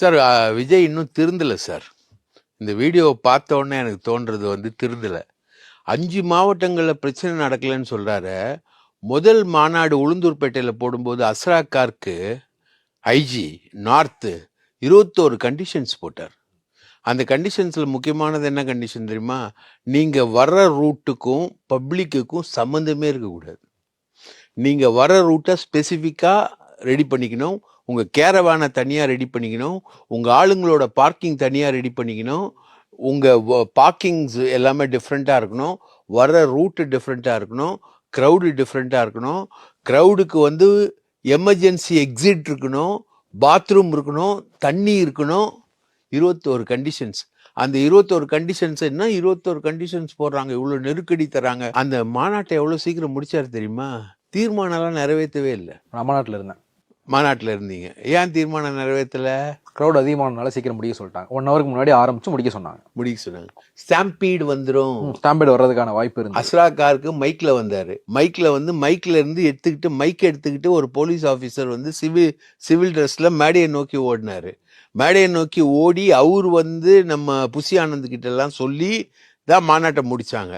Sir Vijay இன்னும் திருந்தலை sir. இந்த வீடியோவை பார்த்த உடனே எனக்கு தோன்றது வந்து திருந்தலை. அஞ்சு மாவட்டங்களில் பிரச்சனை நடக்கலைன்னு சொல்கிறாரு முதல் மாநாடு உளுந்தூர்பேட்டையில் போடும்போது அஸ்ரா கார்க்கு ஐஜி நார்த்து இருபத்தோரு கண்டிஷன்ஸ் போட்டார். அந்த கண்டிஷன்ஸில் முக்கியமானது என்ன கண்டிஷன் தெரியுமா? நீங்கள் வர்ற ரூட்டுக்கும் பப்ளிக்குக்கும் சம்மந்தமே இருக்கக்கூடாது. நீங்கள் வர ரூட்டை ஸ்பெசிஃபிக்காக ரெடி பண்ணிக்கணும். உங்கள் கேரவானை தனியாக ரெடி பண்ணிக்கணும். உங்கள் ஆளுங்களோட பார்க்கிங் தனியாக ரெடி பண்ணிக்கணும். உங்கள் பார்க்கிங்ஸ் எல்லாமே டிஃப்ரெண்ட்டாக இருக்கணும். வர ரூட்டு டிஃப்ரெண்ட்டாக இருக்கணும். க்ரௌடு டிஃப்ரெண்ட்டாக இருக்கணும். க்ரௌடுக்கு வந்து எமர்ஜென்சி எக்ஸிட் இருக்கணும். பாத்ரூம் இருக்கணும். தண்ணி இருக்கணும். இருபத்தோரு கண்டிஷன்ஸ் அந்த இருபத்தோரு கண்டிஷன்ஸ் என்ன? இருபத்தோரு கண்டிஷன்ஸ் போடுறாங்க. இவ்வளோ நெருக்கடி தராங்க அந்த மாநாட்டை எவ்வளோ சீக்கிரம் முடிச்சார் தெரியுமா? தீர்மானம்லாம் நிறைவேற்றவே இல்லை. நம்ம நாட்டில் இருந்தேன். மாநாட்டில் இருந்தீங்க. ஏன் தீர்மானம் நிறைவேற்றல? க்ரௌட் அதிகமானனால சீக்கிரம் முடிக்க சொல்லிட்டாங்க. ஒன் ஹவருக்கு முன்னாடி ஆரம்பிச்சு முடிக்க சொன்னாங்க. முடிக்க சொன்னாங்க. ஸ்டாம்பீடு வந்துடும் ஸ்டாம்பேட் வர்றதுக்கான வாய்ப்பு இருந்து அஸ்ரா காருக்கு மைக்ல வந்தாரு. மைக்ல வந்து மைக்ல இருந்து எடுத்துக்கிட்டு மைக் எடுத்துக்கிட்டு ஒரு போலீஸ் ஆபீசர் வந்து சிவில் சிவில் ட்ரெஸ்ல மேடையை நோக்கி ஓடினாரு. மேடையை நோக்கி ஓடி அவர் வந்து நம்ம புசி ஆனந்த் கிட்ட எல்லாம் சொல்லி தான் மாநாட்டை முடிச்சாங்க.